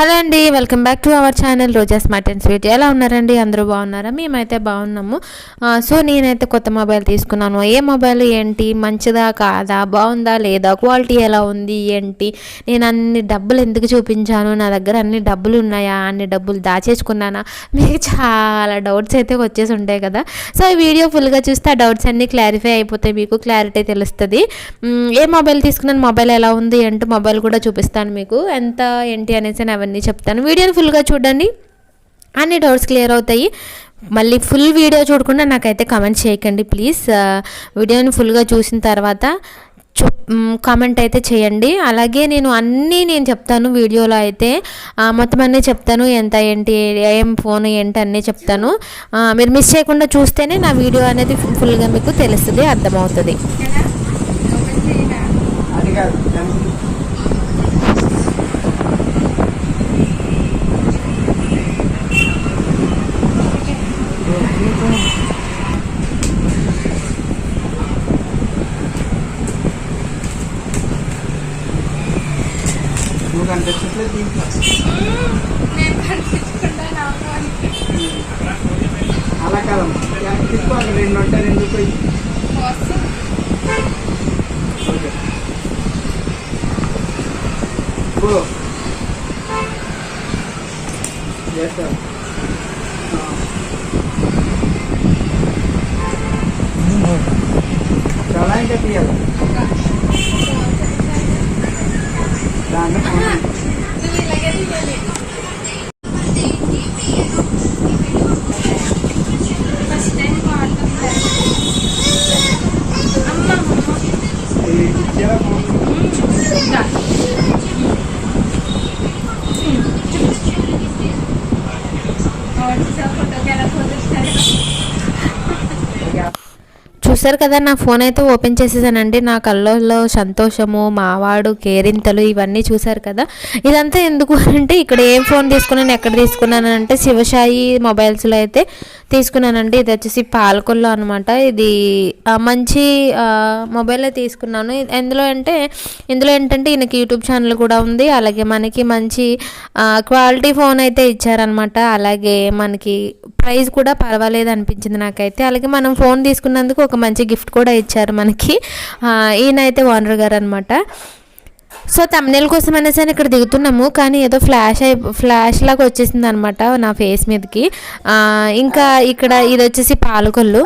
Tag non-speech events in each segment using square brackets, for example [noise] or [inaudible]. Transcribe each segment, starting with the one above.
Hello అండి welcome back to our channel Roja smart and sweet. ఎలా ఉన్నారండి? అందరూ బాగున్నారా? మేమైతే బాగున్నాము. సో నేనైతే కొత్త మొబైల్ తీసుకున్నాను. ఏ మొబైల్ ఏంటి? మంచిదా కాదా? బాగుందా లేదా? క్వాలిటీ ఎలా ఉంది? ఏంటి? నేను అన్ని డబ్బులు ఎందుకు చూపించాను? నా దగ్గర అన్ని డబ్బులు ఉన్నాయా? అన్ని డబ్బులు దాచేసుకున్నానా? మీకు చాలా డౌట్స్ అయితే వచ్చేసి ఉంటాయి కదా. సో ఈ వీడియో ఫుల్గా చూస్తే ఆ డౌట్స్ అన్నీ క్లారిఫై అయిపోతాయి మీకు క్లారిటీ తెలుస్తుంది. ఏ మొబైల్ తీసుకున్నాను? మొబైల్ ఎలా ఉంది? ఏంటో? మొబైల్ కూడా చూపిస్తాను మీకు. ఎంత ఏంటి అనేసి నేను అన్నీ చెప్తాను. వీడియోని ఫుల్గా చూడండి. అన్ని డౌట్స్ క్లియర్ అవుతాయి. మళ్ళీ ఫుల్ వీడియో చూడకుండా నాకైతే కమెంట్ చేయకండి ప్లీజ్ వీడియోని ఫుల్గా చూసిన తర్వాత కామెంట్ అయితే చేయండి. అలాగే నేను అన్నీ నేను చెప్తాను వీడియోలో అయితే. ఆ, మొత్తం అన్నీ చెప్తాను. ఎంత ఏంటి ఏం ఫోన్ ఏంటి అన్నీ చెప్తాను. మీరు మిస్ చేయకుండా చూస్తేనే నా వీడియో అనేది ఫుల్గా మీకు తెలుస్తుంది అర్థమవుతుంది. నువ్వు కనిపించట్లేదు అలా కాదమ్మా వెనక్కి రెండు ఉంటాయి రెండు పోయి ఓకే గో చేస్తాను చాలా ఇంకా దాంట్లో ఫోన్ ఉంది. ఇది ఇచ్చేలా ఫోన్ చూసారు కదా నా ఫోన్ అయితే ఓపెన్ చేసేసానండి. నా కళ్ళల్లో సంతోషము మావాడు కేరింతలు ఇవన్నీ చూసారు కదా. ఇదంతా ఎందుకు అంటే ఇక్కడ ఏం ఫోన్ తీసుకున్నాను ఎక్కడ తీసుకున్నాను అంటే శివశాయి మొబైల్స్లో అయితే తీసుకున్నానండి. ఇది వచ్చేసి పాలకొల్లో అనమాట ఇది మంచి మొబైలే తీసుకున్నాను. ఎందులో అంటే ఇందులో ఏంటంటే ఈయనకి యూట్యూబ్ ఛానల్ కూడా ఉంది. అలాగే మనకి మంచి క్వాలిటీ ఫోన్ అయితే ఇచ్చారనమాట అలాగే మనకి ప్రైస్ కూడా పర్వాలేదు అనిపించింది నాకైతే. అలాగే మనం ఫోన్ తీసుకున్నందుకు ఒక మంచి మంచి గిఫ్ట్ కూడా ఇచ్చారు మనకి. ఈయనైతే ఈయన అయితే ఓనర్ గారు అనమాట సో తమ్నేల్ కోసం అనేసి ఇక్కడ దిగుతున్నాము కానీ ఏదో ఫ్లాష్ అయి ఫ్లాష్ లాగా వచ్చేసింది అనమాట నా ఫేస్ మీదకి. ఇంకా ఇక్కడ ఇది వచ్చేసి పాలకొల్లు.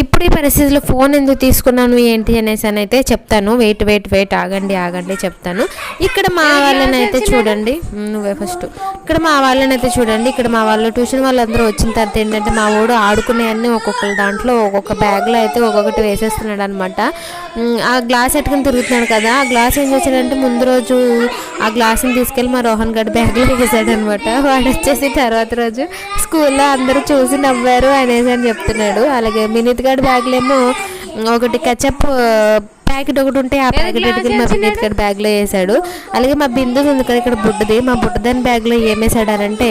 ఇప్పుడు ఈ పరిస్థితిలో ఫోన్ ఎందుకు తీసుకున్నాను ఏంటి అనేసి అని అయితే చెప్తాను. వెయిట్ వెయిట్ వెయిట్ ఆగండి ఆగండి చెప్తాను. ఇక్కడ మా వాళ్ళని అయితే చూడండి. నువ్వే ఫస్ట్ ఇక్కడ మా వాళ్ళని అయితే చూడండి. ఇక్కడ మా వాళ్ళు ట్యూషన్ వాళ్ళందరూ వచ్చిన తర్వాత ఏంటంటే మా వాడు ఆడుకునే అన్ని ఒక్కొక్కరి దాంట్లో ఒక్కొక్క బ్యాగ్లో అయితే ఒక్కొక్కటి వేసేస్తున్నాడు అనమాట ఆ గ్లాస్ ఎట్టుకుని తిరుగుతున్నాడు కదా. ఆ గ్లాస్ ఏం చేశాడంటే ముందు రోజు ఆ గ్లాస్ని తీసుకెళ్ళి మా రోహన్ గడ్ బ్యాగ్లో వేసాడు అనమాట వాడు వచ్చేసి తర్వాత రోజు స్కూల్లో అందరూ చూసి నవ్వారు అనేసి అని చెప్తున్నాడు. అలాగే వినీత్ గడ్ బ్యాగ్లో ఏమో ఒకటి కచప్ ప్యాకెట్ ఒకటి ఉంటే ఆ ప్యాకెట్ ఎట్టుకుని మా వినీత్ గడ్ బ్యాగ్లో వేసాడు. అలాగే మా బిందు ఉంది కదా ఇక్కడ బుడ్డది మా బుడ్డదాని బ్యాగ్లో ఏం వేసాడనంటే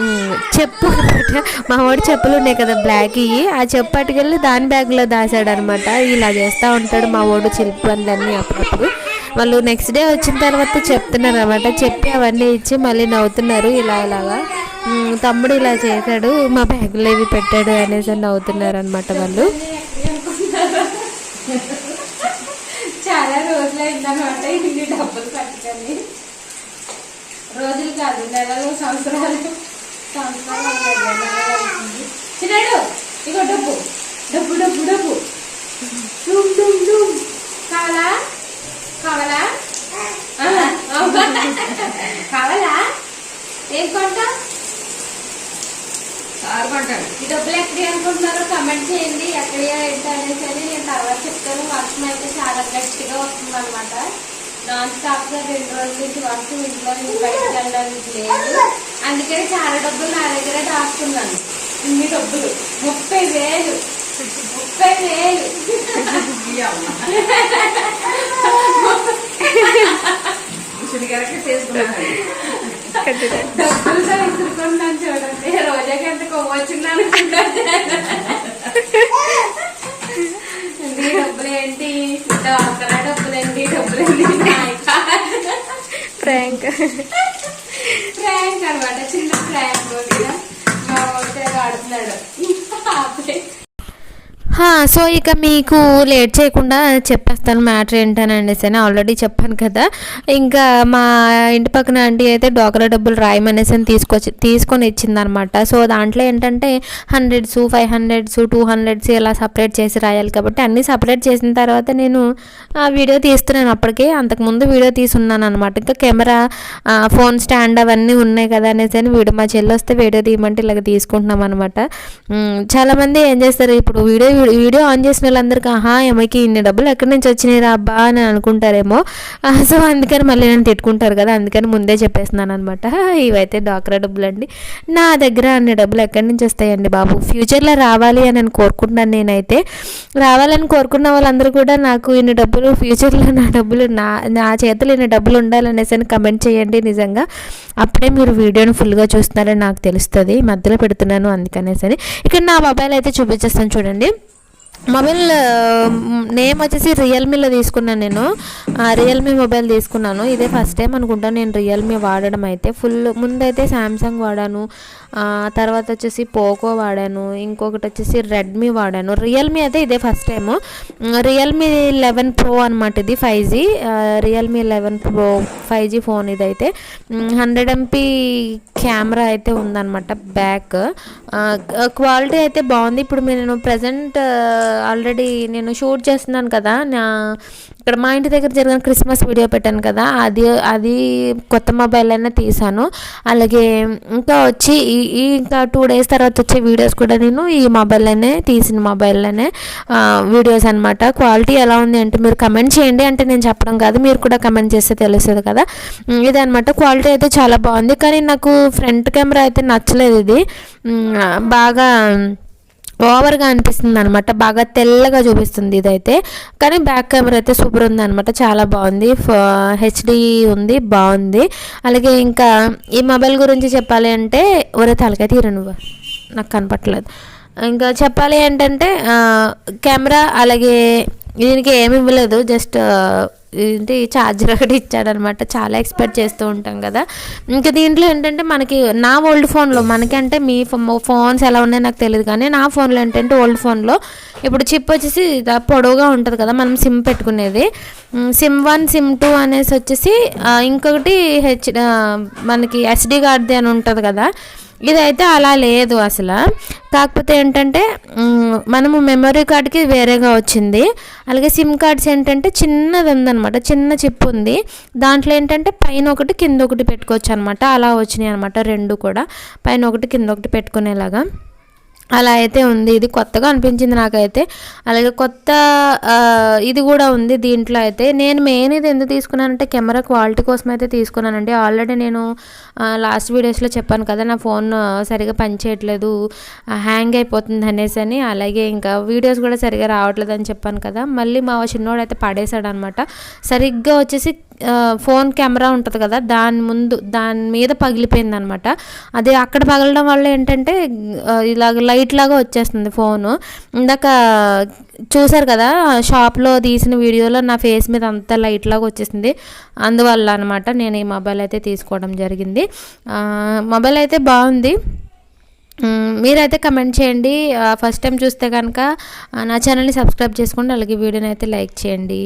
ఉమ్, చెప్పు అనమాట మా వాడు చెప్పులు ఉన్నాయి కదా బ్లాక్ ఇవి ఆ చెప్పు పట్టుకెళ్ళి దాని బ్యాగ్లో దాసాడు అనమాట ఇలా చేస్తూ ఉంటాడు మా వాడు చిలిపి పనులన్నీ అప్పుడప్పుడు. వాళ్ళు నెక్స్ట్ డే వచ్చిన తర్వాత చెప్తున్నారు అనమాట చెప్పి అవన్నీ ఇచ్చి మళ్ళీ నవ్వుతున్నారు. ఇలా ఇలాగా తమ్ముడు ఇలా చేశాడు. మా బ్యాగులో ఇవి పెట్టాడు అనేసి నవ్వుతున్నారు అనమాట వాళ్ళు. చాలా రోజులు అయిందనమాట ఇన్ని డబ్బులు పట్టుకొని. రోజులు కాదు నెలలు సంవత్సరాలు. సంవత్సరాలు చిన్నాడు ఇగో డబ్బు. డబ్బు డబ్బు డబ్బు. కాలా కావాలా? కావాలా? ఏం కొంటా ఈ డబ్బులు ఎక్కడి అనుకుంటున్నారో కమెంట్ చేయండి. ఎక్కడి ఏంటి అనేసి అని నేను తర్వాత చెప్తాను. వర్షం అయితే చాలా గట్టిగా వస్తుంది అనమాట నాన్ స్టాప్గా రెండు రోజుల నుంచి వర్షం ఇంట్లో నుంచి బయటకు వెళ్ళడానికి లేదు. అందుకని చాలా డబ్బులు నా దగ్గర దాచుకున్నాను. ఇన్ని డబ్బులు. ముప్పై వేలు. ముప్పై వేలు డబ్బులతో విసురుకున్నాను చూడండి రోజాకి ఎంత కొవ్వు వచ్చింది అనుకుంటాను డబ్బులు ఏంటి డబ్బులేంటి డబ్బులేంటి డబ్బులేంటి ప్రాంక్ ప్రాంక్ అనమాట చిన్న ప్రాంక్ సో ఇక మీకు లేట్ చేయకుండా చెప్పేస్తాను మ్యాటర్ ఏంటనండి అని ఆల్రెడీ చెప్పాను కదా. ఇంకా మా ఇంటి పక్కన ఆంటీ అయితే డోకరా డబ్బులు రాయమనేసి అని తీసుకొచ్చి తీసుకొని ఇచ్చిందనమాట. సో దాంట్లో ఏంటంటే hundreds five hundreds two hundreds ఇలా సపరేట్ చేసి రాయాలి కాబట్టి అన్నీ సపరేట్ చేసిన తర్వాత నేను ఆ వీడియో తీస్తున్నాను అప్పటికే. అంతకుముందు వీడియో తీసున్నాను అనమాట ఇంకా కెమెరా ఫోన్ స్టాండ్ అవన్నీ ఉన్నాయి కదా అనేసి అని వీడియో మా చెల్లి వస్తే వీడియో తీయమంటే ఇలాగ తీసుకుంటున్నాం అనమాట చాలామంది ఏం చేస్తారు ఇప్పుడు వీడియో వీడియో ఆన్ చేసిన వాళ్ళందరికీ ఆహా ఏమైకి ఇన్ని డబ్బులు ఎక్కడి నుంచి వచ్చినాయి రా అబ్బా? అని అనుకుంటారేమో. సో అందుకని మళ్ళీ నన్ను తిట్టుకుంటారు కదా అందుకని ముందే చెప్పేస్తున్నాను అనమాట [laughs] ఇవైతే డాక్రా డబ్బులు అండి నా దగ్గర అన్ని డబ్బులు ఎక్కడి నుంచి వస్తాయండి బాబు? ఫ్యూచర్లో రావాలి అని నేను కోరుకుంటున్నాను నేనైతే. రావాలని కోరుకున్న వాళ్ళందరూ కూడా నాకు ఇన్ని డబ్బులు ఫ్యూచర్లో నా డబ్బులు నా నా చేతులు ఇన్ని డబ్బులు ఉండాలనేసి అని కమెంట్ చేయండి నిజంగా. అప్పుడే మీరు వీడియోని ఫుల్గా చూస్తున్నారని నాకు తెలుస్తుంది. మధ్యలో పెడుతున్నాను అందుకనేసి ఇక్కడ నా మొబైల్ అయితే చూపించేస్తాను చూడండి. మొబైల్ నేమ్ వచ్చేసి రియల్మీలో తీసుకున్నాను నేను. రియల్మీ మొబైల్ తీసుకున్నాను. ఇదే ఫస్ట్ టైం అనుకుంటా నేను రియల్మీ వాడడం అయితే. ఫుల్ ముందైతే శాంసంగ్ వాడాను. తర్వాత వచ్చేసి పోకో వాడాను ఇంకొకటి వచ్చేసి రెడ్మీ వాడాను. రియల్మీ అయితే ఇదే first time Realme eleven pro అనమాట ఇది five G Realme eleven pro five G phone ఇదైతే. హండ్రెడ్ ఎంపీ కెమెరా అయితే ఉందన్నమాట బ్యాక్ క్వాలిటీ అయితే బాగుంది. ఇప్పుడు నేను ప్రజెంట్ ఆల్రెడీ నేను షూట్ చేస్తున్నాను కదా నా ఇక్కడ మా ఇంటి దగ్గర జరిగిన క్రిస్మస్ వీడియో పెట్టాను కదా అది అది కొత్త మొబైల్ అయినా తీసాను అలాగే ఇంకా వచ్చి ఈ ఈ ఇంకా టూ డేస్ తర్వాత వచ్చే వీడియోస్ కూడా నేను ఈ మొబైల్లోనే తీసిన మొబైల్లోనే వీడియోస్ అనమాట క్వాలిటీ ఎలా ఉంది అంటే మీరు కమెంట్ చేయండి. అంటే నేను చెప్పడం కాదు మీరు కూడా కమెంట్ చేస్తే తెలుస్తుంది కదా. ఇదనమాట ఇది క్వాలిటీ అయితే చాలా బాగుంది. కానీ నాకు ఫ్రంట్ కెమెరా అయితే నచ్చలేదు ఇది. బాగా ఓవర్గా అనిపిస్తుంది అనమాట బాగా తెల్లగా చూపిస్తుంది ఇదైతే. కానీ బ్యాక్ కెమెరా అయితే సూపర్ ఉంది అనమాట చాలా బాగుంది. హెచ్డి ఉంది. బాగుంది. అలాగే ఇంకా ఈ మొబైల్ గురించి చెప్పాలి అంటే ఒరే తలకాయ తీర నువ్వు? నాకు కనపట్లేదు ఇంకా చెప్పాలి ఏంటంటే కెమెరా అలాగే దీనికి ఏమి ఇవ్వలేదు జస్ట్ ఏంటి ఛార్జర్ ఒకటి ఇచ్చాడనమాట. చాలా ఎక్స్పెక్ట్ చేస్తూ ఉంటాం కదా. ఇంకా దీంట్లో ఏంటంటే మనకి నా ఓల్డ్ ఫోన్లో మనకంటే మీ ఫోన్స్ ఎలా ఉన్నాయో నాకు తెలియదు కానీ నా ఫోన్లో ఏంటంటే ఓల్డ్ ఫోన్లో ఇప్పుడు చిప్ వచ్చేసి పొడవుగా ఉంటుంది కదా మనం సిమ్ పెట్టుకునేది. సిమ్ వన్ సిమ్ టూ అనేసి వచ్చేసి ఇంకొకటి హెచ్ మనకి ఎస్డి కార్డ్ది అని ఉంటుంది కదా. ఇదైతే అలా లేదు అసలు. కాకపోతే ఏంటంటే మనము మెమరీ కార్డ్కి వేరేగా వచ్చింది. అలాగే సిమ్ కార్డ్స్ ఏంటంటే చిన్నది ఉందన్నమాట చిన్న చిప్ ఉంది. దాంట్లో ఏంటంటే పైన ఒకటి కింద ఒకటి పెట్టుకోవచ్చు అనమాట అలా వచ్చినాయి అనమాట రెండు కూడా. పైన ఒకటి కింద ఒకటి పెట్టుకునేలాగా. అలా అయితే ఉంది. ఇది కొత్తగా అనిపించింది నాకైతే. అలాగే కొత్త ఇది కూడా ఉంది దీంట్లో అయితే. నేను మెయిన్ ఇది ఎందుకు తీసుకున్నానంటే కెమెరా క్వాలిటీ కోసం అయితే తీసుకున్నానండి. ఆల్రెడీ నేను లాస్ట్ వీడియోస్లో చెప్పాను కదా నా ఫోన్ సరిగా పనిచేయట్లేదు హ్యాంగ్ అయిపోతుంది అనేసి అని. అలాగే ఇంకా వీడియోస్ కూడా సరిగా రావట్లేదు అని చెప్పాను కదా. మళ్ళీ మా చిన్నోడు అయితే పడేశాడు అనమాట సరిగ్గా వచ్చేసి ఫోన్ కెమెరా ఉంటుంది కదా దాని ముందు దాని మీద పగిలిపోయింది అనమాట అది అక్కడ పగలడం వల్ల ఏంటంటే ఇలాగ లైట్ లాగా వచ్చేస్తుంది ఫోను. ఇందాక చూసారు కదా షాప్లో తీసిన వీడియోలో నా ఫేస్ మీద అంతా లైట్ లాగా వచ్చేసింది. అందువల్ల అనమాట నేను ఈ మొబైల్ అయితే తీసుకోవడం జరిగింది. మొబైల్ అయితే బాగుంది. మీరైతే కమెంట్ చేయండి. ఫస్ట్ టైం చూస్తే కనుక నా ఛానల్ని సబ్స్క్రైబ్ చేసుకోండి. అలాగే వీడియోని అయితే లైక్ చేయండి.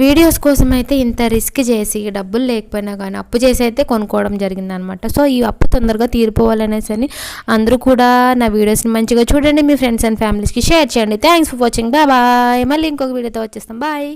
వీడియోస్ కోసం అయితే ఇంత రిస్క్ చేసి డబ్బులు లేకపోయినా కానీ అప్పు చేసి అయితే కొనుక్కోవడం జరిగిందనమాట సో ఈ అప్పు తొందరగా తీరిపోవాలనేసి అని అందరూ కూడా నా వీడియోస్ని మంచిగా చూడండి. మీ ఫ్రెండ్స్ అండ్ ఫ్యామిలీస్కి షేర్ చేయండి. Thanks for watching. Bye bye. మళ్ళీ ఇంకొక వీడియోతో వచ్చేస్తాం. బాయ్.